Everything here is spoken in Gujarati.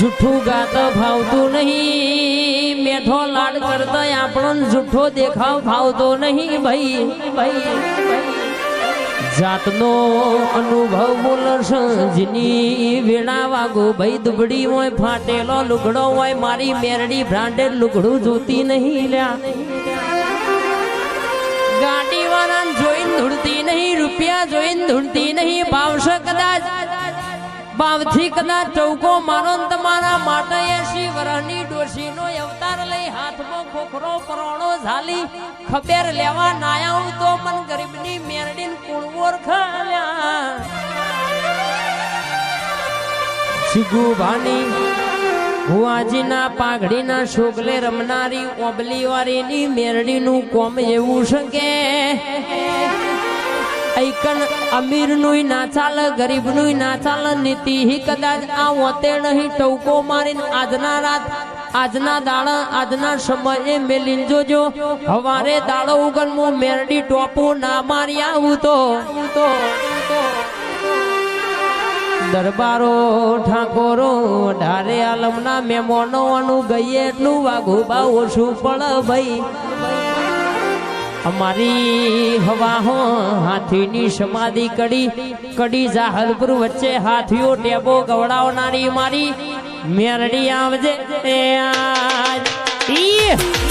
જૂઠું ગાત ભાવતું નહીં. મેઠો લાડ કરતો આપણો જૂઠો દેખાવ ભાવતો નહીં ભાઈ ભાઈ જાતનો અનુભવ બોલશ જની વેળા વાગો ભાઈ દુબડી હોય, ફાટેલો લુગડો હોય, મારી મેરડી બ્રાન્ડેડ લુગડું જોતી નહીં લ્યા. ગાડી વાળા જોઈને ધૂળતી નહીં, રૂપિયા જોઈને ધૂળતી નહીં ભાવશે કદાચ. ભાવથી કદાચ ચૌકો મારો એસી વર્ષની ડોશીનો અવતાર લઈ હાથમાં ખોખરો પરોણો ઝાલી ખબેર લેવા નાયા તો મન ગરીબની મેરડીન કુણવોર ખાલ્યા. સિગુભાની ભુવાજીના પાઘડીના શોગલે રમનારી ઓબલી વાળીની મેરડીનું કોમ એવું છે કે ઐકન અમીરનું ના ચાલ ગરીબનું ના ચાલ નીતિ હી કદાચ આ વતે નહીં ટવકો મારીને આજના રાત, આજના દાડા આજના સમયે મેલીન જોજો, હવારે દાડો ઉગન મો મેરડી ટોપો ના મારી આવું તો. દરબારો ઠાકોરો, ઢારે આલમના મેમોનો અનુ ગઈએ એટલું વાઘું બા ઓછું પડ ભાઈ. અમારી હવા હો, હાથીની સમાધિ કડી કડી જાહલપુર વચ્ચે હાથીઓ ટેબો ગવડાવનારી મારી મેરડી આવજે. ઈ